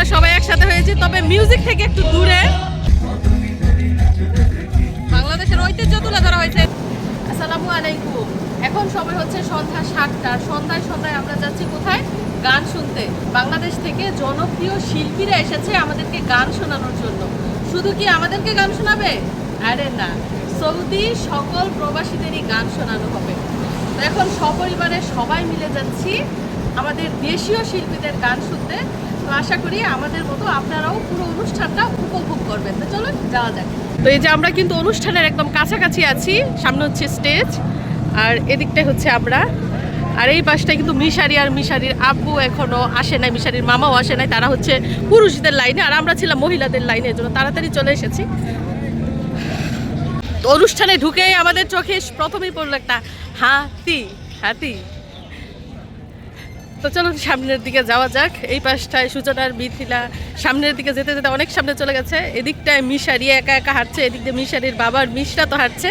আমরা সবাই একসাথে হয়েছি, তবে মিউজিক থেকে একটু দূরে। বাংলাদেশের ঐতিহ্য তুলে ধরা হয়েছে। আসসালামু আলাইকুম। এখন সময় হচ্ছে সন্ধ্যা সাতটা সন্ধ্যায় সন্ধ্যায় আমরা যাচ্ছি কোথায়? গান শুনতে। বাংলাদেশ থেকে জনপ্রিয় শিল্পীরা এসেছে আমাদেরকে গান শোনানোর জন্য। শুধু কি আমাদেরকে গান শোনাবে? আরে না। সৌদি সকল প্রবাসীদেরই গান শোনানো হবে। এখন সপরিবারে সবাই মিলে যাচ্ছি। আমাদের দেশীয় শিল্পীদের গান শুনতে। আশা করি আমাদের মতো আপনারাও পুরো অনুষ্ঠানটা উপভোগ করবেন। তো চলুন, যাওয়া যাক। তো এই যে আমরা কিন্তু অনুষ্ঠানের একদম কাছাকাছি আছি, সামনে হচ্ছে স্টেজ আর এদিকটাই হচ্ছে আমরা। আর এই পাশটায় কিন্তু মিশারি আর মিশারির আব্বু এখনও আসে নাই, মিশারির মামাও আসে নাই, তারা হচ্ছে পুরুষদের লাইনে, আর আমরা ছিলাম মহিলাদের লাইনে জন্য তাড়াতাড়ি চলে এসেছি। অনুষ্ঠানে ঢুকেই আমাদের চোখে প্রথমেই পড়ল একটা হাতি হাতি। তো চলুন সামনের দিকে যাওয়া যাক। এই পাশটায় সূচনার মিথিলা সামনের দিকে যেতে যেতে অনেক সামনে চলে গেছে। এদিকটায় মিশারি একা একা হাঁটছে এদিক দিয়ে মিশারির বাবার মিশরা তো হাঁটছে।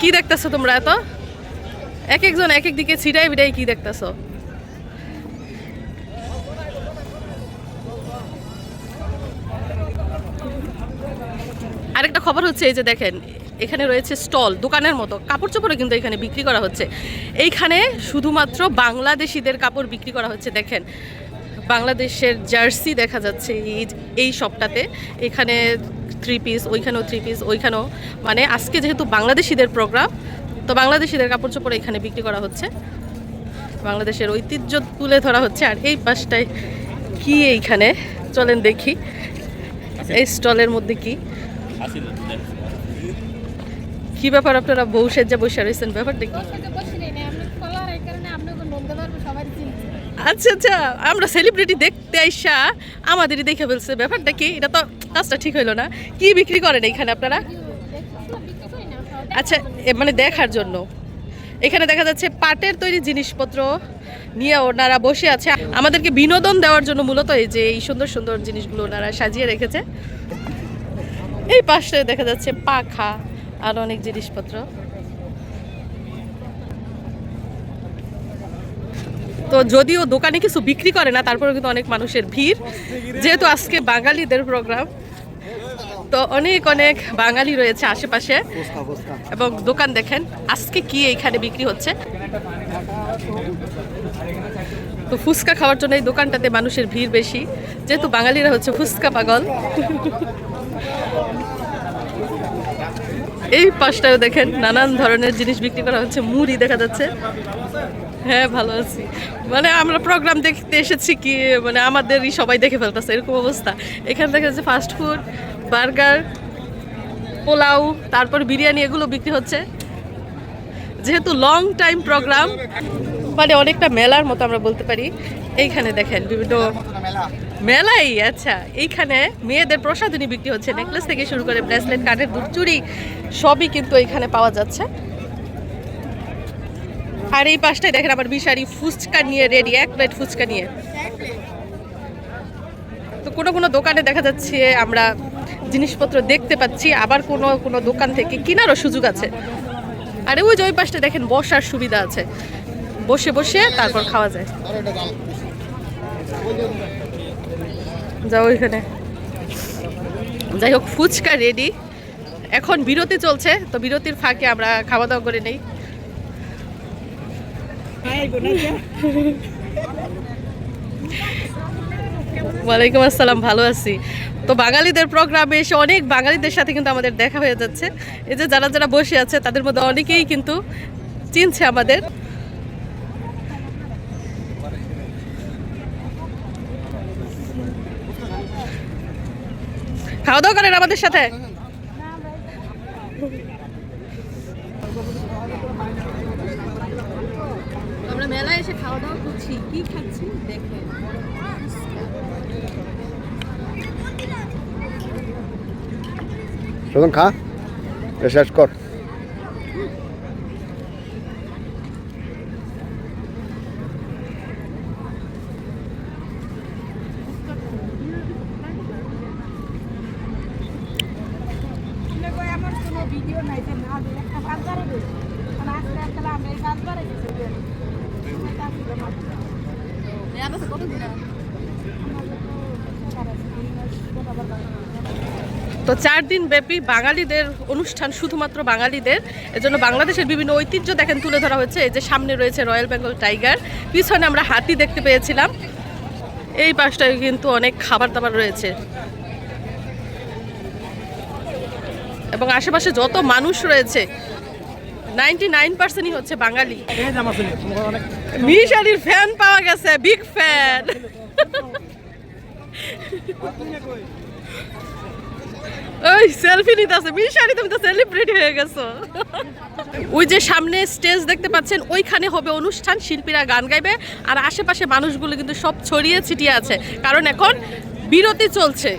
কি দেখতেছো তোমরা এত? এক একজন এক এক দিকে ছিটাই বিটাই কি দেখতেছো? আরেকটা খবর হচ্ছে এই যে দেখেন এখানে রয়েছে স্টল, দোকানের মতো। কাপড় চোপড়ও কিন্তু এখানে বিক্রি করা হচ্ছে। এইখানে শুধুমাত্র বাংলাদেশিদের কাপড় বিক্রি করা হচ্ছে, দেখেন। বাংলাদেশের জার্সি দেখা যাচ্ছে এই এই শপটাতে এখানে থ্রি পিস ওইখানেও থ্রি পিস ওইখানেও। মানে আজকে যেহেতু বাংলাদেশিদের প্রোগ্রাম তো বাংলাদেশিদের কাপড় চোপড় এখানে বিক্রি করা হচ্ছে। বাংলাদেশের ঐতিহ্য তুলে ধরা হচ্ছে। আর এই পাশটায় কি এইখানে? চলেন দেখি। এই স্টলের মধ্যে কি? কি ব্যাপার আপনারা বউ সেজা বসে রয়েছেন? ব্যাপারটা কি? আচ্ছা আচ্ছা আমরা সেলিব্রিটি দেখতে আইসা আমাদেরই দেখে ফেলছে। ব্যাপারটা কি? এটা তো কাজটা ঠিক হইল না। কি বিক্রি করেন এখানে আপনারা? আচ্ছা মানে দেখার জন্য। এখানে দেখা যাচ্ছে পাটের তৈরি জিনিসপত্র নিয়ে ওনারা বসে আছে। আমাদেরকে বিনোদন দেওয়ার জন্য মূলত এই যে এই সুন্দর সুন্দর জিনিসগুলো ওনারা সাজিয়ে রেখেছে। এই পাশে দেখা যাচ্ছে পাখা। আর অনেক জিনিসপত্র। তো যদিও দোকানে কিছু বিক্রি করে না তারপরে কিন্তু অনেক মানুষের ভিড়। যেহেতু আজকে বাঙালিদের প্রোগ্রাম তো অনেক অনেক বাঙালি রয়েছে আশেপাশে। এবং দোকান দেখেন, আজকে কি এইখানে বিক্রি হচ্ছে? তো ফুচকা খাওয়ার জন্য এই দোকানটাতে মানুষের ভিড় বেশি। যেহেতু বাঙালিরা হচ্ছে ফুচকা পাগল। এই পাশটাও দেখেন নানান ধরনের জিনিস বিক্রি করা হচ্ছে, মুড়ি দেখা যাচ্ছে। হ্যাঁ ভালো আছি। মানে আমরা প্রোগ্রাম দেখতে এসেছি কি মানে আমাদেরই সবাই দেখে ফেলতেছে, এরকম অবস্থা। এখানে দেখা যাচ্ছে ফাস্ট ফুড বার্গার পোলাও, তারপর বিরিয়ানি এগুলো বিক্রি হচ্ছে। যেহেতু লং টাইম প্রোগ্রাম মানে অনেকটা মেলার মতো আমরা বলতে পারি। এইখানে দেখেন বিভিন্ন মেলাই আচ্ছা। এইখানে মেয়েদের প্রসাধনী বিক্রি হচ্ছে। নেকলেস থেকে শুরু করে ব্রেসলেট কানের দুধ, চুড়ি, সবই কিন্তু এখানে পাওয়া যাচ্ছে। আর এই পাশটায় দেখেন আবার বিশারি ফুচকা নিয়ে রেডি, এক প্লেট ফুচকা নিয়ে। তো কোনো কোনো দোকানে দেখা যাচ্ছে, আমরা জিনিসপত্র দেখতে পাচ্ছি, আবার কোনো কোনো দোকান থেকে কেনারও সুযোগ আছে। আরে ওই যে ওই পাশটা দেখেন বসার সুবিধা আছে। বসে বসে তারপর খাওয়া যায়। যাও ওইখানে যাই হোক, ফুচকা রেডি এখন বিরতি চলছে, তো বিরতির ফাঁকে আমরা খাওয়া দাওয়া করে নেই। ওয়ালাইকুম আসসালাম, ভালো আছি। তো বাঙালিদের প্রোগ্রামে এসে অনেক বাঙালিদের সাথে কিন্তু আমাদের দেখা হয়ে যাচ্ছে। এই যে যারা যারা বসে আছে, তাদের মধ্যে অনেকেই কিন্তু চিনছে আমাদের। খাওয়া দাওয়া করেন আমাদের সাথে। আমরা মেলায় এসে খাওয়া দাওয়া করছি। কি খাচ্ছি শোধন খা। শেষ কর। মানে আমি এই তো চার দিন ব্যাপী বাঙালিদের অনুষ্ঠান শুধুমাত্র বাঙালিদের। এজন্য বাংলাদেশের বিভিন্ন ঐতিহ্য দেখেন তুলে ধরা হয়েছে। এই যে সামনে রয়েছে রয়্যাল বেঙ্গল টাইগার। পিছনে আমরা হাতি দেখতে পেয়েছিলাম। এই পাশটায় কিন্তু অনেক খাবার দাবার রয়েছে। এবং আশেপাশে যত মানুষ রয়েছে নাইনটি নাইন পার্সেন্টই হচ্ছে বাঙালি। মিশারির ফ্যান পাওয়া গেছে বিগ ফ্যান ওই সেলফি নিতে আছে মিশারি তুমি তো সেলিব্রিটি হয়ে গেছো। ওই যে সামনে স্টেজ দেখতে পাচ্ছেন ওইখানে হবে অনুষ্ঠান শিল্পীরা গান গাইবে আর আশেপাশে মানুষগুলো কিন্তু সব ছড়িয়ে ছিটিয়ে আছে। কারণ এখন বিরতি চলছে।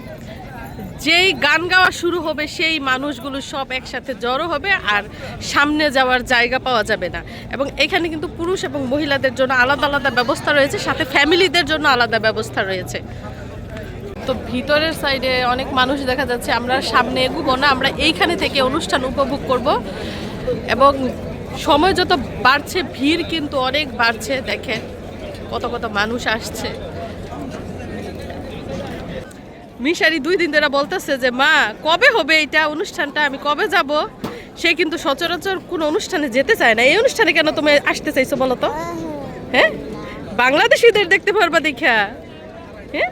যেই গান গাওয়া শুরু হবে, সেই মানুষগুলো সব একসাথে জড়ো হবে আর সামনে যাওয়ার জায়গা পাওয়া যাবে না। এবং এখানে কিন্তু পুরুষ এবং মহিলাদের জন্য আলাদা আলাদা ব্যবস্থা রয়েছে, সাথে ফ্যামিলিদের জন্য আলাদা ব্যবস্থা রয়েছে। তো ভিতরের সাইডে অনেক মানুষ দেখা যাচ্ছে, আমরা সামনে এগুবো না, আমরা এইখানে থেকে অনুষ্ঠান উপভোগ করব। এবং সময় যত বাড়ছে, ভিড় কিন্তু অনেক বাড়ছে, দেখেন কত কত মানুষ আসছে। মিশারি দুই দিন ধরে বলতেছে যে, মা, কবে হবে এটা অনুষ্ঠানটা? আমি কবে যাব? সে কিন্তু সচরাচর কোনো অনুষ্ঠানে যেতে চায় না। এই অনুষ্ঠানে কেন তুমি আসতে চাইছো বলো তো? হ্যাঁ? বাংলাদেশিদের দেখতে পারবা দেখা হ্যাঁ?